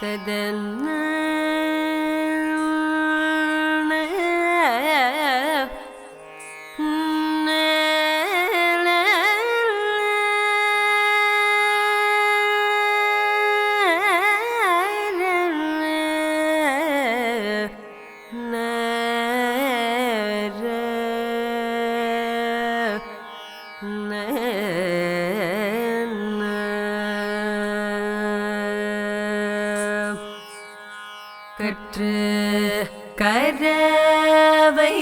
تدنى கற்று கரவை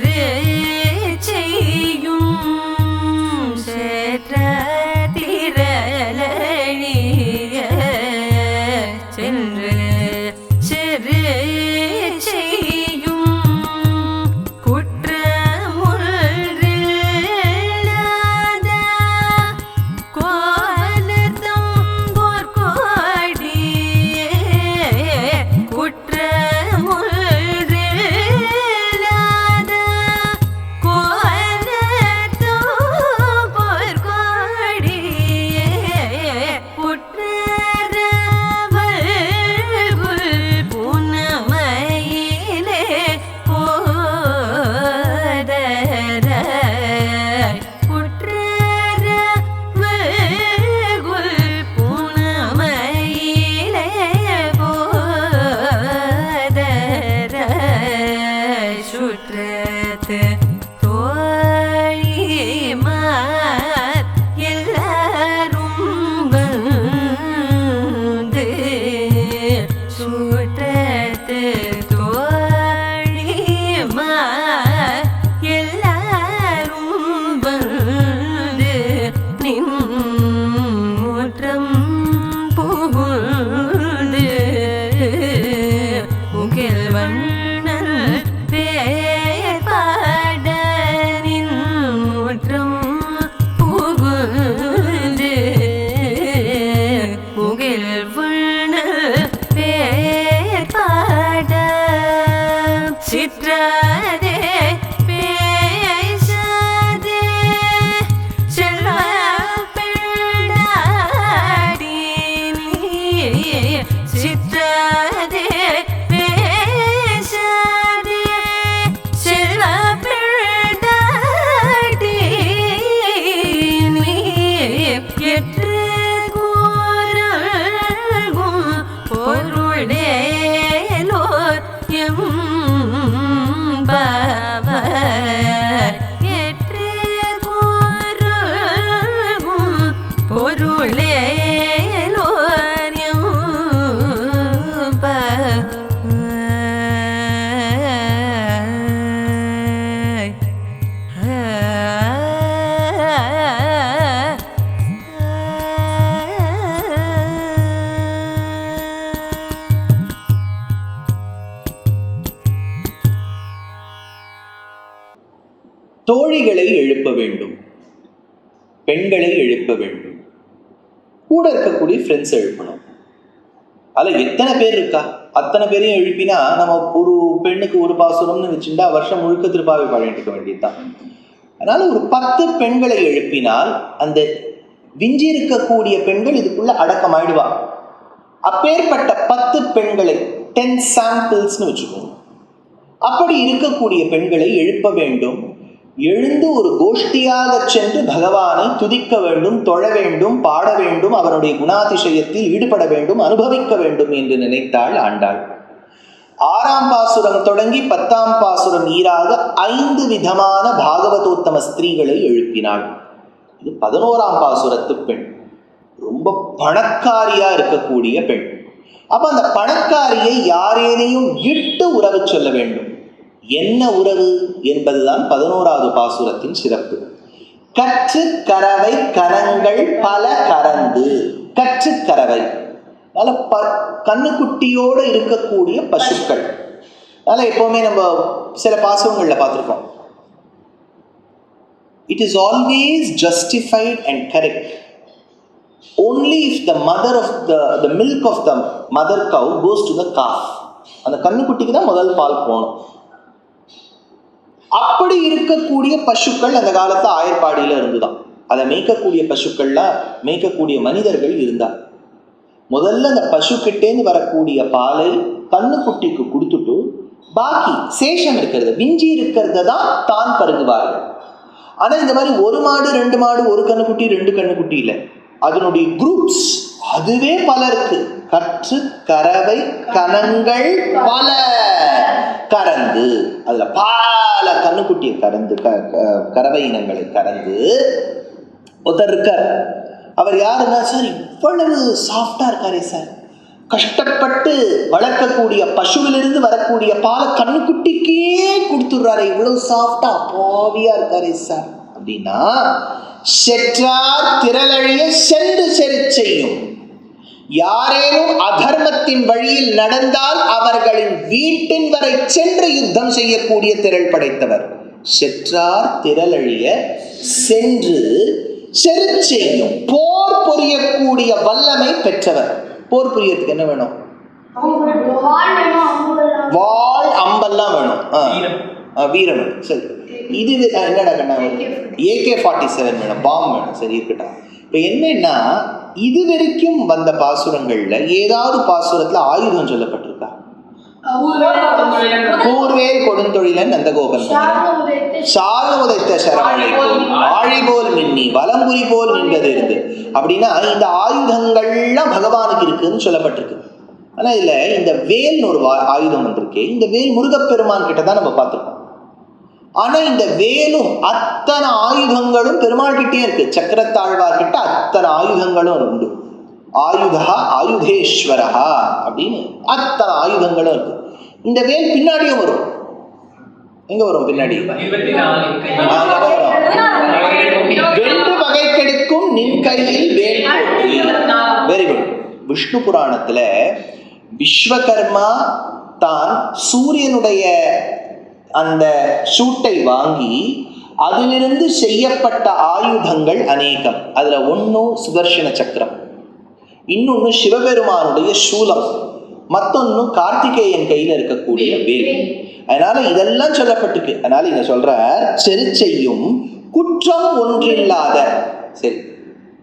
சிறு முகில் வண்ணன் பேர்பாட சிற்றாதே பொருளேலோர் தோழிகளை எழுப்ப வேண்டும். பெண்களை எழுப்ப வேண்டும். கூட இருக்கக்கூடிய ஃப்ரெண்ட்ஸ் எழுப்பணும். அதில் எத்தனை பேர் இருக்கா? அத்தனை பேரையும் எழுப்பினா நம்ம ஒரு பெண்ணுக்கு ஒரு பாசுரம்னு வச்சுட்டா வருஷம் முழுக்க திருப்பாவை பாடிட்டு இருக்க வேண்டியதுதான். அதனால ஒரு பத்து பெண்களை எழுப்பினால் அந்த விஞ்சி இருக்கக்கூடிய பெண்கள் இதுக்குள்ள அடக்கமாயிடுவா. அப்பேற்பட்ட பத்து பெண்களை டென் சாம்பிள்ஸ்னு வச்சுக்கோங்க. அப்படி இருக்கக்கூடிய பெண்களை எழுப்ப வேண்டும். எழுந்து ஒரு கோஷ்டியாக சென்று பகவானை துதிக்க வேண்டும் தொழ வேண்டும் பாட வேண்டும் அவருடைய குணாதிசயத்தில் ஈடுபட வேண்டும் அனுபவிக்க வேண்டும் என்று நினைத்தாள் ஆண்டாள். ஆறாம் பாசுரம் தொடங்கி பத்தாம் பாசுரம் ஈராக ஐந்து விதமான பாகவதோத்தம ஸ்திரீகளை எழுப்பினாள். இது பதினோராம் பாசுரத்து பெண். ரொம்ப பணக்காரியா இருக்கக்கூடிய பெண். அப்ப அந்த பணக்காரியை யாரேனையும் இட்டு உறவு சொல்ல வேண்டும். என்ன உறவு என்பதுதான் பதினோராவது பாசுரத்தின் சிறப்பு. கற்று கரவை கரங்கள் பல கரந்து கற்று கரவை அதனால ப கண்ணுக்குட்டியோடு இருக்கக்கூடிய பசுக்கள். அதனால எப்பவுமே நம்ம சில பாசுரங்களில் பார்த்துருக்கோம் it is always justified and correct only if the mother of the the milk of the mother cow goes to the calf அந்த கண்ணுக்குட்டிக்கு தான் முதல் பால் போகணும். அப்படி இருக்கக்கூடிய பசுக்கள் அந்த காலத்து ஆயர்பாடியில இருந்துதான். அதை மேய்க்கக்கூடிய பசுக்கள்லாம் மேய்க்கக்கூடிய மனிதர்கள் இருந்தா முதல்ல அந்த பசுக்கிட்டேந்து வரக்கூடிய பாலை கண்ணுக்குட்டிக்கு கொடுத்துட்டு பாக்கி சேஷம் இருக்கிறது விஞ்சி இருக்கிறத தான் தான் பருகுவார்கள். ஆனா இந்த மாதிரி ஒரு மாடு ரெண்டு மாடு ஒரு கண்ணுக்குட்டி ரெண்டு கண்ணுக்குட்டி இல்லை. அதனுடைய குரூப்ஸ் அதுவே பலருக்கு. கற்று கறவை கணங்கள் பல. கறந்து அதுல பல கண்ணுக்குட்டியை கறந்து க- க- கறவை இனங்களை கறந்து ஒருத்தர் இருக்கார். அவர் யாருன்னா சார் இவ்வளவு சாஃப்டா இருக்காரே சார். கஷ்டப்பட்டு வளர்க்கக்கூடிய பசுவிலிருந்து வரக்கூடிய பாலை கண்ணுக்குட்டிக்கே கொடுத்துடுறாரு. இவ்வளவு சாஃப்டா பாவியா இருக்காரே சார். அப்படின்னா செற்றார் திரளழிய சென்று செரு செய்யும் யாரேனும் அதர்மத்தின் வழியில் நடந்தால் அவர்களின் வீட்டின் வரை சென்று யுத்தம் செய்யக்கூடிய திரள் படைத்தவர். செற்றார் திரளழிய சென்று செரு செய்யும் போர் புரியக்கூடிய வல்லமை பெற்றவர். போர் புரியறதுக்கு என்ன வேணும்? வாள் அம்பெல்லாம் வேணும். வீரம். வேணும் சரி. இது என்னடா கண்ணா? ஏகே ஃபார்ட்டி செவன் வேணும். பாம் வேணும். சரி இருக்கட்டும். இப்போ என்னன்னா இது வரைக்கும் வந்த பாசுரங்கள்ல ஏதாவது பாசுரத்துல ஆயுதம் சொல்லப்பட்டிருக்கா? கூர்வேல் கொடுந்தொழிலன் நந்தகோபன். சார்ந்த உதைத்த சரவணை போல் ஆழி போல் மின்னி வலம்புரி போல் நின்றது இருந்து. அப்படின்னா இந்த ஆயுதங்கள்லாம் பகவானுக்கு இருக்குன்னு சொல்லப்பட்டிருக்கு. ஆனா இதுல இந்த வேல்னு ஒரு ஆயுதம் வந்திருக்கு. இந்த வேல் முருகப்பெருமான் கிட்ட தான் நம்ம பார்த்திருக்கோம். ஆனா இந்த வேலும் அத்தனை ஆயுதங்களும் பெருமாள் கிட்டே இருக்கு. சக்கரத்தாழ்வார் கிட்ட அத்தனை ஆயுதங்களும் உண்டு. ஆயுதா ஆயுதேஸ்வரா அப்படின்னு அத்தனை ஆயுதங்களும் இருக்கு. இந்த வேல் பின்னாடியும் வரும். எங்க வரும் பின்னாடி? வென்று வகை கெடுக்கும் நின் கையில் வேல் வெரி குட் விஷ்ணு புராணத்துல விஸ்வகர்மா தான் சூரியனுடைய அந்த சூட்டை வாங்கி அதிலிருந்து செய்யப்பட்ட ஆயுதங்கள் அநேகம். அதில் ஒன்றும் சுதர்ஷன சக்கரம். இன்னொன்று சிவபெருமானுடைய சூலம். மற்றொன்னு கார்த்திகேயன் கையில் இருக்கக்கூடிய வேல். அதனால இதெல்லாம் சொல்லப்பட்டிருக்கு. அதனால இங்க சொல்ற செரு செய்யும் குற்றம் ஒன்றில்லாத சரி.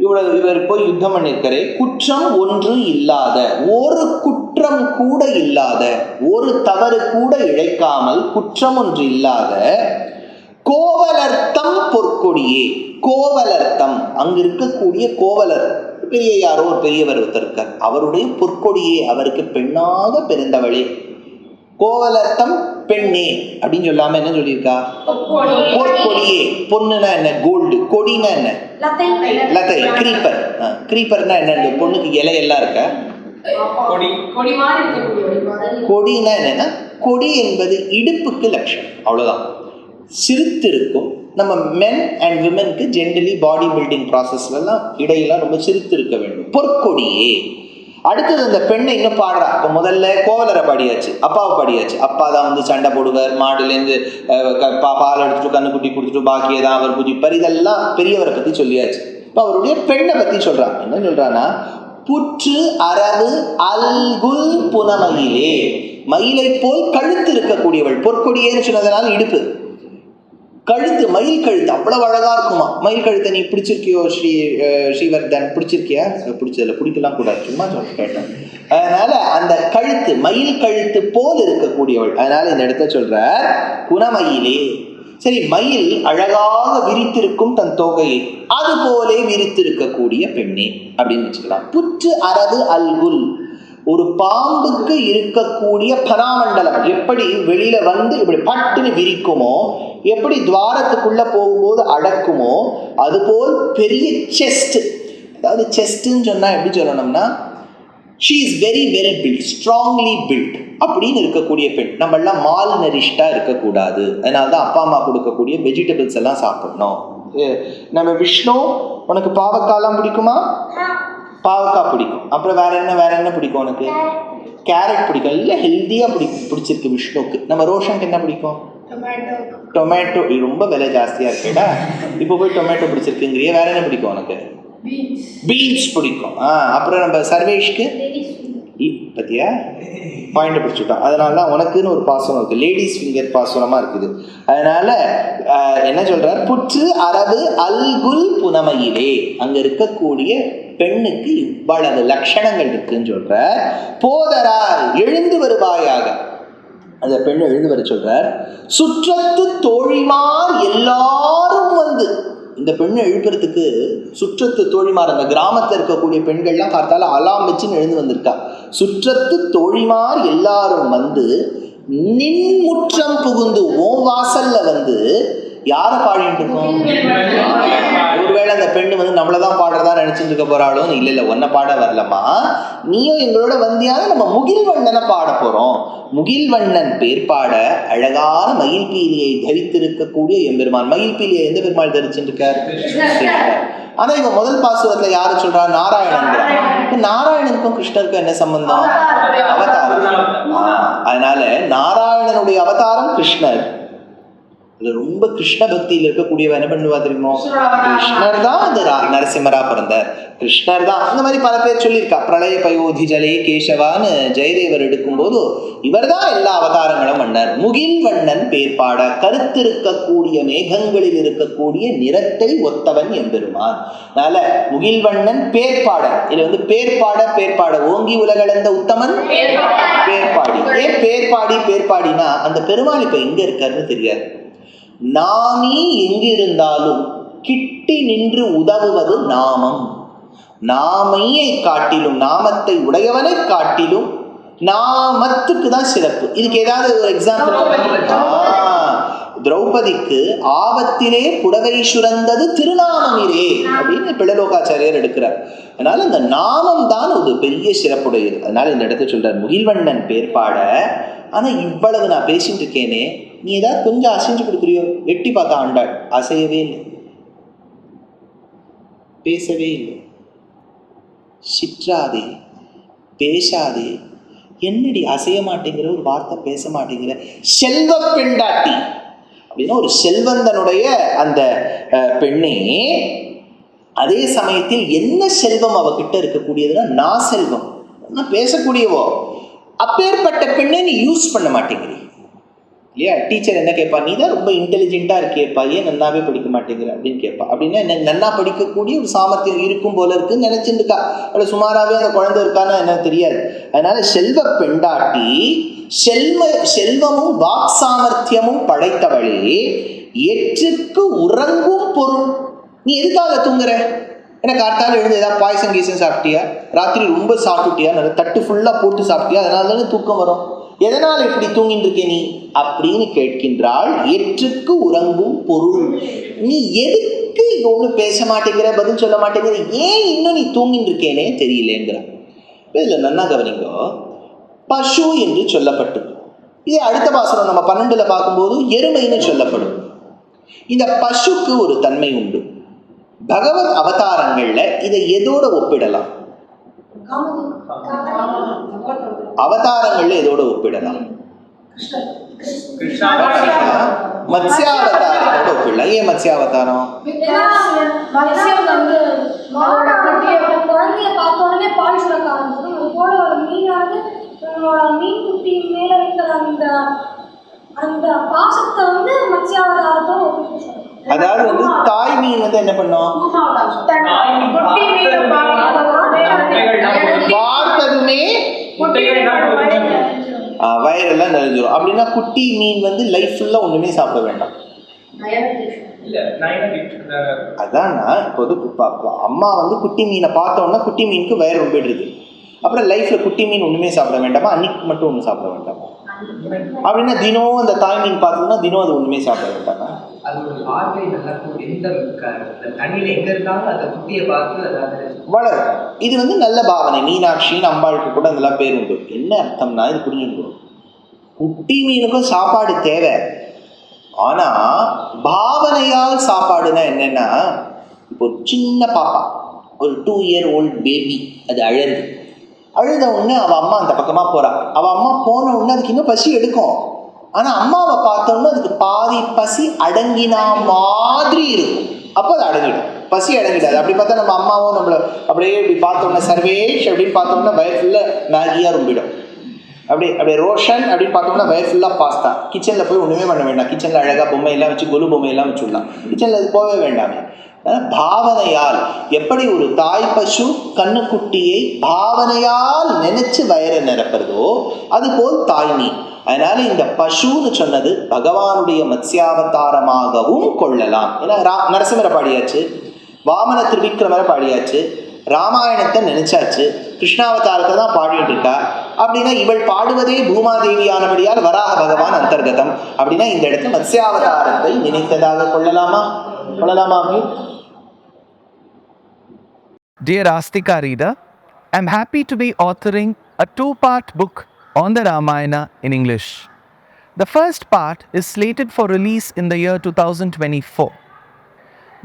இவ்வளவு இவர் போய் யுத்தம் பண்ணிருக்காரு குற்றம் ஒன்று இல்லாத ஒரு குற்றம் கூட இல்லாத ஒரு தவறு கூட இழைக்காமல் குற்றம் ஒன்று இல்லாத கோவலர்த்தம் பொற்கொடியே. கோவலர்த்தம். அங்க இருக்கக்கூடிய கோவலர். பெரிய யாரோ ஒரு பெரியவர் ஒருத்தர் இருக்கார். அவருடைய பொற்கொடியே அவருக்கு பெண்ணாக பிறந்தவளே. கோவலர்த்தம் பெண்ணே அப்படின்னு சொல்லாம என்ன சொல்லியிருக்கா? பொற்கொடியே. பொண்ணுனா என்ன? கோல்டு கொடினா என்ன? லதை கிரீப்பர் கிரீப்பர்னா என்ன? இந்த பொண்ணுக்கு இலையெல்லாம் இருக்கா? கொடினா என்னன்னா கொடி என்பது இடுப்புக்கு லட்சணம். அவ்வளவுதான். சிரித்திருக்கும் நம்ம மென் அண்ட் விமென்க்கு ஜென்ரலி பாடி பில்டிங் ப்ராசஸ்லாம் இடையெல்லாம் ரொம்ப சிரித்து இருக்க வேண்டும். பொற்கொடியே. அடுத்தது அந்த பெண்ணை இன்னும் பாடுறா. இப்போ முதல்ல கோவலரை பாடியாச்சு அப்பாவை பாடியாச்சு. அப்பா தான் வந்து சண்டை போடுவார் மாடுலேருந்து க- பா பால் எடுத்துட்டு கண்ணுக்குட்டி கொடுத்துட்டு பாக்கியை தான் அவர் புதிப்பார் இதெல்லாம் பெரியவரை பற்றி சொல்லியாச்சு. இப்போ அவருடைய பெண்ணை பற்றி சொல்கிறான் என்ன சொல்றான்னா புற்று அரவு அல்குல் புனமயிலே. மயிலை போல் கழுத்து இருக்கக்கூடியவள். பொற்கொடியேன்னு சொன்னதனால இடுப்பு. கழுத்து மயில் கழுத்து அவ்வளவு அழகா இருக்குமா? மயில் கழுத்தை நீ பிடிச்சிருக்கியோ ஸ்ரீ ஸ்ரீவர்தன்? பிடிச்சிருக்கியா? பிடிச்சதுல பிடிக்கலாம் கூடாது சும்மா சொல்ல கேட்டேன் அதனால அந்த கழுத்து மயில் கழுத்து போல் இருக்கக்கூடியவள். அதனால இந்த இடத்த சொல்ற குணமயிலே. சரி மயில் அழகாக விரித்திருக்கும் தன் தொகையை அது போலே விரித்திருக்கக்கூடிய பெண்ணே. அப்படின்னு வச்சுக்கலாம். புற்று அரது அல்குல். ஒரு பாம்புக்கு இருக்கக்கூடிய பராமண்டலம். எப்படி வெளியில வந்து இப்படி பட்டுன்னு விரிக்குமோ எப்படி துவாரத்துக்குள்ள போகும்போது அடக்குமோ அதுபோல் பெரிய செஸ்ட் அதாவது செஸ்ட்ன்னு சொன்னா எப்படி சொல்லணும்னா she is very well built strongly built அப்படின்னு இருக்கக்கூடிய பெண். நம்ம எல்லாம் மால் நரிஷ்டா இருக்கக்கூடாது. அதனால தான் அப்பா அம்மா கொடுக்கக்கூடிய வெஜிடபிள்ஸ் எல்லாம் சாப்பிடணும். நம்ம விஷ்ணு உனக்கு பாவக்காய்லாம் பிடிக்குமா? பாவக்காய் பிடிக்கும். அப்புறம் வேற என்ன வேற என்ன பிடிக்கும் உனக்கு? கேரட். பிடிக்கும். இல்லை ஹெல்த்தியாக பிடிக்கும் பிடிச்சிருக்கு விஷ்ணுவுக்கு. நம்ம ரோஷனுக்கு என்ன பிடிக்கும்? டொமேட்டோ ரொம்ப விலை ஜாஸ்தியாக இருக்கேடா. இப்போ போய் டொமேட்டோ பிடிச்சிருக்குங்கிறிய. வேற என்ன பிடிக்கும் உனக்கு? பீன்ஸ் பிடிக்கும். ஆ அப்புறம் நம்ம சர்வேஷ்க்கு? பத்தியா? பாயிண்ட் பிடிச்சிட்டோம் அதனால தான் உனக்குன்னு ஒரு பாசனம் இருக்குது லேடிஸ் ஃபிங்கர் பாசனமாக இருக்குது. அதனால என்ன சொல்றார்? புற்று அரபு அல்குல் புனமையிலே அங்க இருக்கக்கூடிய பெண்ணுக்கு இவ்வளவு லட்சணங்கள் இருக்குன்னு சொல்ற. போதரார் எழுந்து வருவாயாக. அந்த பெண் எழுந்து வர சொல்றார் சுற்றத்து தோழிமார் எல்லாரும் வந்து. இந்த பெண்ணை எழுப்புறதுக்கு சுற்றத்து தோழிமார் அந்த கிராமத்தில் இருக்கக்கூடிய பெண்கள்லாம் பார்த்தால அலாம் வச்சுன்னு எழுந்து வந்திருக்கா. சுற்றத்து தோழிமார் எல்லாரும் வந்து நின் முற்றம் புகுந்து ஓம் வாசல்ல வந்து யாரை பாடிட்டு இருக்கோம்? பெண்ணு வந்து நம்மளை தான் பாடுறதா நினைச்சிட்டு இருக்க போறாலும் இல்ல இல்ல ஒன்ன பாட வரலம்மா. நீயும் எங்களோட வந்தியான நம்ம முகில்வண்ணனை பாட போறோம். முகில்வண்ணன் பேர் பாட அழகான மயில் பீலியை தரித்திருக்கக்கூடிய எம்பெருமான். மயில் பீலியை எந்த பெருமாள் தரிச்சுட்டு இருக்கார். ஆனா இவன் முதல் பாசுரத்துல யாரு சொல்றா? நாராயணன் நாராயணனுக்கும் கிருஷ்ணருக்கும் என்ன சம்பந்தம்? அவதாரம். அதனால நாராயணனுடைய அவதாரம் கிருஷ்ணர். அதுல ரொம்ப கிருஷ்ண பக்தியில் இருக்கக்கூடியவ என்ன பண்ணுவா தெரியுமோ? கிருஷ்ணர் தான். அந்த ரா- நரசிம்மரா பிறந்தார். கிருஷ்ணர் தான். இந்த மாதிரி பல பேர் சொல்லியிருக்கா. பிரளய பயோதி ஜலே கேசவான்னு ஜெயதேவர் எடுக்கும்போது இவர் தான் எல்லா அவதாரங்களும் பண்ணார். முகில் வண்ணன் பேர்பாட கருத்திருக்கக்கூடிய மேகங்களில் இருக்கக்கூடிய நிறத்தை ஒத்தவன் எம்பெருமான். அதனால முகில் வண்ணன் பேர்பாட இதுல வந்து பேர்பாட பேர்பாட ஓங்கி உலகளந்த உத்தமன் பேர்பாடி ஏன் பேர்பாடி பேர்பாடினா அந்த பெருமாள் இப்ப எங்க இருக்காருன்னு தெரியாது. நாமி எங்கிருந்தாலும் கிட்டி நின்று உதவுவது நாமம். நாமையை காட்டிலும் நாமத்தை உடையவனை காட்டிலும் நாமத்துக்கு தான் சிறப்பு. இதுக்கு ஏதாவது ஒரு எக்ஸாம்பிள் திரௌபதிக்கு ஆபத்திலே புடவை சுரந்தது திருநாமமிரே அப்படின்னு பிள்ளலோகாச்சாரியர் எடுக்கிறார். அதனால இந்த நாமம் தான் ஒரு பெரிய சிறப்புடையது. அதனால இந்த இடத்துல சொல்றார் முகில்வண்ணன் பேர்பாட ஆனா இவ்வளவு நான் பேசிட்டு இருக்கேனே நீ ஏதாவது கொஞ்சம் அசைஞ்சு கொடுக்குறியோ? எட்டி பார்த்தா ஆண்டாள் அசையவே இல்லை. பேசவே இல்லை. சிற்றாதே பேசாதே. என்னடி அசைய மாட்டேங்கிற ஒரு வார்த்தை பேச மாட்டேங்கிற? செல்வ பெண்டாட்டி. அப்படின்னா ஒரு செல்வந்தனுடைய அந்த பெண்ணே அதே சமயத்தில் என்ன செல்வம் அவகிட்ட இருக்கக்கூடியதுன்னா நான் செல்வம் நான் பேசக்கூடியவோ. அப்பேற்பட்ட பெண்ணை நீ யூஸ் பண்ண மாட்டேங்கிறீ. இல்லையா? டீச்சர் என்ன கேட்பா? நீ தான் ரொம்ப இன்டெலிஜென்ட்டாக இருக்கியப்பா. ஏன் நன்னாவே படிக்க மாட்டேங்கிற? அப்படின்னு கேட்பா. அப்படின்னா என்ன நல்லா படிக்கக்கூடிய ஒரு சாமர்த்தியம் இருக்கும் போல இருக்குன்னு நினைச்சிட்டு இருக்கா அவளை சுமாராகவே அந்த குழந்தை இருக்கான்னு என்ன தெரியாது. அதனால செல்வ பெண்டாட்டி செல்வ செல்வமும் வாக் சாமர்த்தியமும் படைத்தவளே எற்றுக்கு உறங்கும் பொருள். நீ எதுக்காக தூங்குற? ஏன்னா காட்டால எழுந்து ஏதாவது பாய்சன் கீசன் சாப்பிட்டியா? ராத்திரி ரொம்ப சாப்பிட்டுட்டியா நல்ல தட்டு ஃபுல்லாக போட்டு சாப்பிட்டியா? அதனால தானே தூக்கம் வரும். எதனால் இப்படி தூங்கிட்டு இருக்க நீ? அப்படின்னு கேட்கின்றாள் எற்றுக்கு உறங்கும் பொருள். நீ எதுக்கு ஒன்றும் பேச மாட்டேங்கிற பதில் சொல்ல மாட்டேங்கிற ஏன் இன்னும் நீ தூங்கிட்டு இருக்கேனே தெரியலேங்கிற இதில் நன்னா கவனிங்கோ. பசு என்று சொல்லப்பட்டு இதே அடுத்த பாசனம் நம்ம பன்னெண்டுல பார்க்கும்போது எருமைன்னு சொல்லப்படும். இந்த பசுக்கு ஒரு தன்மை உண்டு. பகவத் அவதாரங்கள்ல இதை எதோட ஒப்பிடலாம்? அவதாரங்கள்ல எதோட ஒப்பிடலாம். கிருஷ்ணா. மத்ஸ்யாவதாரத்தோட ஒப்பிடலாம். ஏன் மத்ஸ்யாவதாரம்? மீன் குட்டி மேல இருக்கிற அந்த அந்த பாசத்தை வந்து மத்ஸ்யாவதாரத்தோட ஒப்பிட்டு அதாவது வந்து தாய் மீன் வந்து என்ன பண்ணும்? பார்த்ததுமே வயிறெல்லாம் நிறைஞ்சிரும். அப்படின்னா குட்டி மீன் வந்து லைஃப் ஃபுல்லாக ஒன்றுமே சாப்பிட வேண்டாம். அதான்னா இப்போ வந்து அம்மா வந்து குட்டி மீனை பார்த்த உடனே குட்டி மீனுக்கு வயிறு ரொம்பிடுது அப்புறம் லைஃப்பில் குட்டி மீன் ஒன்றுமே சாப்பிட வேண்டாமா? அன்னைக்கு மட்டும் ஒன்றும் சாப்பிட வேண்டாமா? அப்படின்னா தினம் அந்த தாய் மீன் பார்த்தோம்னா தினம் அது ஒன்றுமே சாப்பிட வேண்டாமா அது ஒரு பார்வை நல்லா இருக்கும். எந்த க- இந்த தண்ணியில எங்க இருந்தாலும் அந்த குட்டியை பார்த்து அதாவது வளரும். இது வந்து நல்ல பாவனை. மீனாட்சின்னு அம்பாளுக்கு கூட அதெல்லாம் பேர் உண்டு. என்ன அர்த்தம்னா இது புரிஞ்சுக்கணும் குட்டி மீனுக்கும் சாப்பாடு தேவை. ஆனா பாவனையால் சாப்பாடுனா என்னன்னா இப்போ ஒரு சின்ன பாப்பா ஒரு டூ இயர் ஓல்ட் பேபி அது அழகுது அழுத உடனே அவள் அம்மா அந்த பக்கமாக போறா. அவள் அம்மா போன உடனே அதுக்கு இன்னும் பசி எடுக்கும். ஆனால் அம்மாவை பார்த்தோம்னா அதுக்கு பாதி பசி அடங்கினா மாதிரி இருக்கும். அப்போ அது அடங்கிடும். பசி அடங்கிடாது. அப்படி பார்த்தா நம்ம அம்மாவும் நம்மள அப்படியே இப்படி பார்த்தோம்னா சர்வேஷ் அப்படின்னு பார்த்தோம்னா வயர் ஃபுல்லாக மேகியாக ரொம்பிடும். அப்படியே அப்படியே ரோஷன் அப்படின்னு பார்த்தோம்னா வயர் ஃபுல்லாக பாஸ்தா. கிச்சனில் போய் ஒன்றுமே பண்ண வேண்டாம். கிச்சனில் அழகாக பொம்மையெல்லாம் வச்சு கொலு பொம்மையெல்லாம் வச்சுடலாம் கிச்சனில் அது போகவே வேண்டாமே. பாவனையால். எப்படி ஒரு தாய் பசு கண்ணுக்குட்டியை பாவனையால் நினைச்சு வயரை நிரப்புறதோ அதுபோல் போல் தாய்மி அதனால இந்த பசுன்னு சொன்னது பகவானுடைய மத்ஸ்யாவதாரமாகவும் கொள்ளலாம். ஏன்னா ரா நரசிம்மரை பாடியாச்சு. வாமன திருவிக்ரமரை பாடியாச்சு. ராமாயணத்தை நினைச்சாச்சு. கிருஷ்ணாவதாரத்தை தான் பாடிட்டு இருக்கா அப்படின்னா இவள் பாடுவதே பூமாதேவியானபடியால் வராக பகவான் அந்தர்கதம். அப்படின்னா இந்த இடத்துல மத்ஸ்யாவதாரத்தை நினைத்ததாக கொள்ளலாமா? கொள்ளலாமா அபி? Dear Astika reader, I'm happy to be authoring a two part book on the Ramayana in English. The first part is slated for release in the year 2024.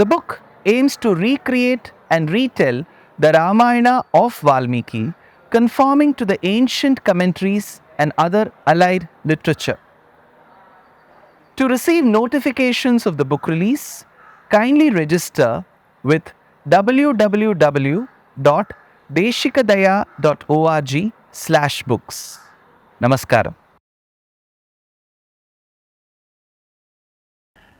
The book aims to recreate and retell the Ramayana of Valmiki, conforming to the ancient commentaries and other allied literature. To receive notifications of the book release, kindly register with www.deshikadaya.org slash books. Namaskaram.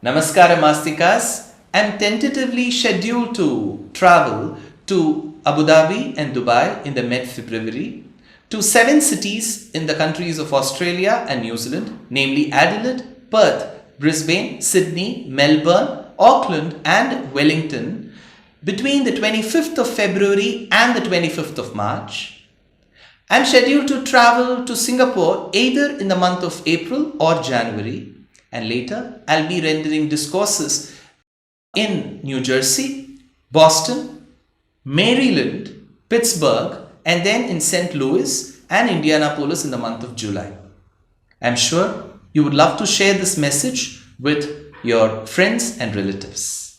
Namaskaram Astikas. I'm tentatively scheduled to travel to Abu Dhabi and Dubai in the mid February to seven cities in the countries of Australia and New Zealand, namely Adelaide, Perth, Brisbane, Sydney, Melbourne, Auckland, and Wellington between the 25th of February and the 25th of March. I'm scheduled to travel to Singapore either in the month of April or January, and later I'll be rendering discourses in New Jersey, Boston, Maryland, Pittsburgh, and then in St. Louis and Indianapolis in the month of July. I'm sure you would love to share this message with your friends and relatives.